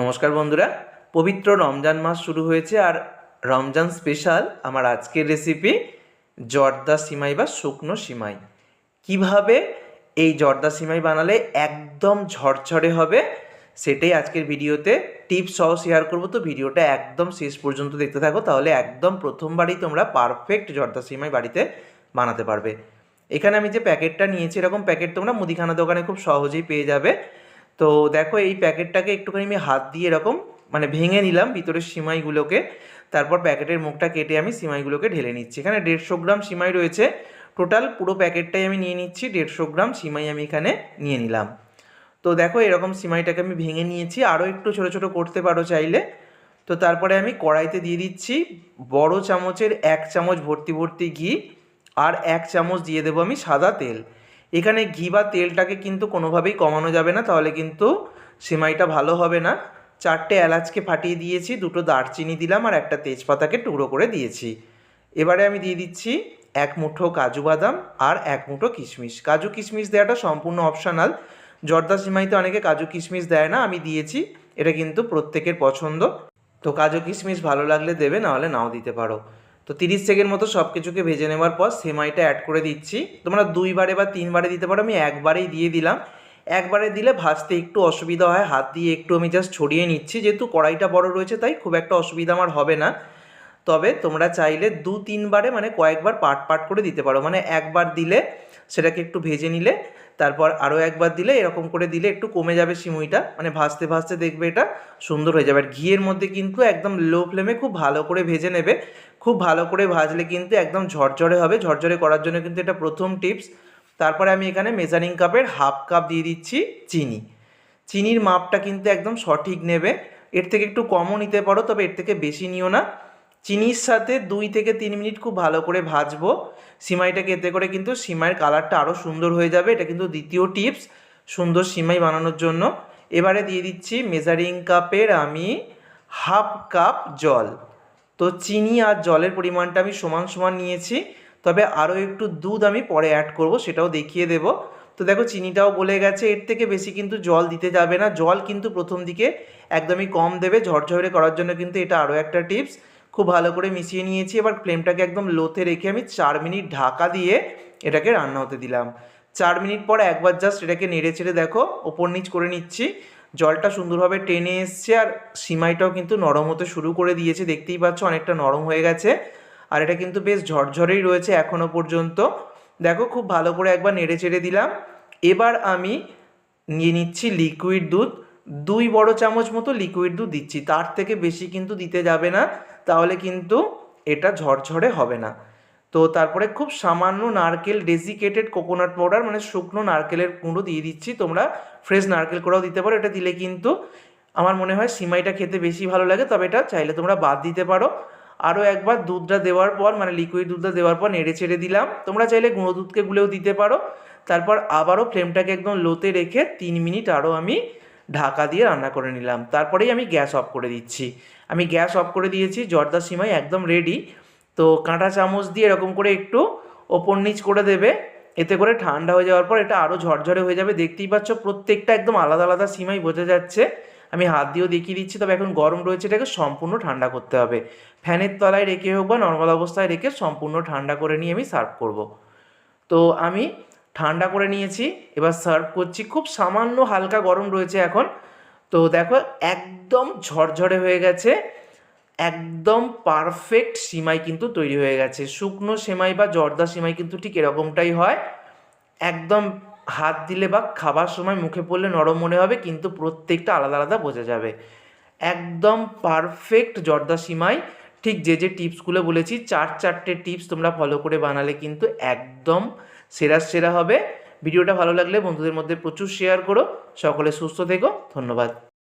নমস্কার বন্ধুরা, পবিত্র রমজান মাস শুরু হয়েছে আর রমজান স্পেশাল আমার আজকের রেসিপি জর্দা সিমাই বা শুকনো সিমাই। কীভাবে এই জর্দা সিমাই বানালে একদম ঝরঝরে হবে সেটাই আজকের ভিডিওতে টিপস সহ শেয়ার করব। তো ভিডিওটা একদম শেষ পর্যন্ত দেখতে থাকো, তাহলে একদম প্রথমবারই তোমরা পারফেক্ট জর্দা সিমাই বাড়িতে বানাতে পারবে। এখানে আমি যে প্যাকেটটা নিয়েছি, এরকম প্যাকেট তোমরা মুদিখানা দোকানে খুব সহজেই পেয়ে যাবে। তো দেখো এই প্যাকেটটাকে একটুখানি আমি হাত দিয়ে এরকম মানে ভেঙে নিলাম ভিতরের সিমাইগুলোকে। তারপর প্যাকেটের মুখটা কেটে আমি সিমাইগুলোকে ঢেলে নিচ্ছি। এখানে দেড়শো গ্রাম সিমাই রয়েছে। টোটাল পুরো প্যাকেটটাই আমি নিয়ে নিচ্ছি, দেড়শো গ্রাম সিমাই আমি এখানে নিয়ে নিলাম। তো দেখো এরকম সিমাইটাকে আমি ভেঙে নিয়েছি। আরও একটু ছোটো ছোটো করতে পারো চাইলে। তো তারপরে আমি কড়াইতে দিয়ে দিচ্ছি বড় চামচের এক চামচ ভর্তি ভর্তি ঘি। আর এক চামচ দিয়ে দেবো আমি সাদা তেল। এখানে ঘি বা তেলটাকে কিন্তু কোনোভাবেই কমানো যাবে না, তাহলে কিন্তু সেমাইটা ভালো হবে না। চারটে এলাচকে ফাটিয়ে দিয়েছি, দুটো দারচিনি দিলাম আর একটা তেজপাতাকে টুকরো করে দিয়েছি। এবারে আমি দিয়ে দিচ্ছি এক মুঠো কাজু বাদাম আর এক মুঠো কিশমিশ। কাজু কিশমিশ দেওয়াটা সম্পূর্ণ অপশনাল। জর্দা সিমাইতে অনেকে কাজু কিশমিশ দেয় না, আমি দিয়েছি, এটা কিন্তু প্রত্যেকের পছন্দ। তো কাজু কিশমিশ ভালো লাগলে দেবে, নাহলে নাও দিতে পারো। তো তিরিশ সেকেন্ড মতো সব কিছুকে ভেজে নেওয়ার পর সেমাইটা অ্যাড করে দিচ্ছি। তোমরা দুইবারে বা তিনবারে দিতে পারো, আমি একবারেই দিয়ে দিলাম। একবারে দিলে ভাজতে একটু অসুবিধা হয়, হাত দিয়ে একটু আমি জাস্ট ছড়িয়ে নিচ্ছি। যেহেতু কড়াইটা বড় রয়েছে, তাই খুব একটা অসুবিধা আমার হবে না। তবে তোমরা চাইলে দু তিনবারে মানে কয়েকবার পাট পাট করে দিতে পারো। মানে একবার দিলে সেটাকে একটু ভেজে নিলে তারপর আরও একবার দিলে, এরকম করে দিলে একটু কমে যাবে সিমুইটা। মানে ভাজতে ভাজতে দেখবে এটা সুন্দর হয়ে যাবে। আর ঘিয়ের মধ্যে কিন্তু একদম লো ফ্লেমে খুব ভালো করে ভেজে নেবে। খুব ভালো করে ভাজলে কিন্তু একদম ঝরঝরে হবে। ঝরঝরে করার জন্য কিন্তু এটা প্রথম টিপস। তারপরে আমি এখানে মেজারিং কাপের হাফ কাপ দিয়ে দিচ্ছি চিনি। চিনির মাপটা কিন্তু একদম সঠিক নেবে। এর থেকে একটু কমও নিতে পারো, তবে এর থেকে বেশি নিও না। চিনির সাথে দুই থেকে তিন মিনিট খুব ভালো করে ভাজবো। সিমাইটাকে এতে করে কিন্তু সিমাইয়ের কালারটা আরও সুন্দর হয়ে যাবে। এটা কিন্তু দ্বিতীয় টিপস সুন্দর সিমাই বানানোর জন্য। এবারে দিয়ে দিচ্ছি মেজারিং কাপের আমি হাফ কাপ জল। তো চিনি আর জলের পরিমাণটা আমি সমান সমান নিয়েছি। তবে আরও একটু দুধ আমি পরে অ্যাড করব, সেটাও দেখিয়ে দেব। তো দেখো চিনিটাও গলে গেছে, এর থেকে বেশি কিন্তু জল দিতে যাবে না। জল কিন্তু প্রথম দিকে একদমই কম দেবে, ঝরঝরে করার জন্য কিন্তু এটা আরও একটা টিপস। খুব ভালো করে মিশিয়ে নিয়েছি, এবার ফ্লেমটাকে একদম লোতে রেখে আমি চার মিনিট ঢাকা দিয়ে এটাকে রান্না হতে দিলাম। চার মিনিট পর একবার জাস্ট এটাকে নেড়ে চেড়ে দেখো, ওপর নিচ করে নিচ্ছি। জলটা সুন্দরভাবে টেনে এসছে আর সিমাইটাও কিন্তু নরম হতে শুরু করে দিয়েছে, দেখতেই পাচ্ছ অনেকটা নরম হয়ে গেছে। আর এটা কিন্তু বেশ ঝরঝরেই রয়েছে এখনও পর্যন্ত। দেখো খুব ভালো করে একবার নেড়ে চেড়ে দিলাম। এবার আমি নিয়ে নিচ্ছি লিকুইড দুধ। দুই বড় চামচ মতো লিকুইড দুধ দিচ্ছি। তার থেকে বেশি কিন্তু দিতে যাবে না, তাহলে কিন্তু এটা ঝরঝরে হবে না। তো তারপরে খুব সামান্য নারকেল ডেজিকেটেড কোকোনাট পাউডার মানে শুকনো নারকেলের গুঁড়ো দিয়ে দিচ্ছি। তোমরা ফ্রেশ নারকেল কোড়াও দিতে পারো। এটা দিলে কিন্তু আমার মনে হয় সিমাইটা খেতে বেশি ভালো লাগে, তবে এটা চাইলে তোমরা বাদ দিতে পারো। আরও একবার দুধটা দেওয়ার পর মানে লিকুইড দুধটা দেওয়ার পর নেড়ে ছেড়ে দিলাম। তোমরা চাইলে গুঁড়ো দুধকে গুলেও দিতে পারো। তারপর আবারও ফ্লেমটাকে একদম লোতে রেখে তিন মিনিট আরও আমি ঢাকা দিয়ে রান্না করে নিলাম। তারপরেই আমি গ্যাস অফ করে দিচ্ছি। আমি গ্যাস অফ করে দিয়েছি, জর্দা সিমাই একদম রেডি তো কাঁটা চামচ দিয়ে এরকম করে একটু ওপর নিচ করে দেবে। এতে করে ঠান্ডা হয়ে যাওয়ার পর এটা আরও ঝরঝরে হয়ে যাবে। দেখতেই পাচ্ছ প্রত্যেকটা একদম আলাদা আলাদা সিমাই বোঝা যাচ্ছে। আমি হাত দিয়েও দেখিয়ে দিচ্ছি, তবে এখন গরম রয়েছে, এটাকে সম্পূর্ণ ঠান্ডা করতে হবে। ফ্যানের তলায় রেখে হোক বা নর্মাল অবস্থায় রেখে সম্পূর্ণ ঠান্ডা করে নিয়ে আমি সার্ভ করব। তো আমি ঠান্ডা করে নিয়েছি, এবার সার্ভ করছি। খুব সামান্য হালকা গরম রয়েছে এখন। তো দেখো, একদম ঝরঝরে হয়ে গেছে। একদম পারফেক্ট সিমাই কিন্তু তৈরি হয়ে গেছে। শুকনো সেমাই বা জর্দা সিমাই কিন্তু ঠিক এরকমটাই হয়। একদম হাত দিলে বা খাবার সময় মুখে পড়লে নরম মনে হবে, কিন্তু প্রত্যেকটা আলাদা আলাদা বোঝা যাবে। একদম পারফেক্ট জর্দা সিমাই। ঠিক যে যে টিপসগুলো বলেছি, চার চারটে টিপস তোমরা ফলো করে বানালে কিন্তু একদম সেরা সেরা হবে। ভিডিওটা ভালো লাগলে বন্ধুদের মধ্যে প্রচুর শেয়ার করো। সকলে সুস্থ থেকো। ধন্যবাদ।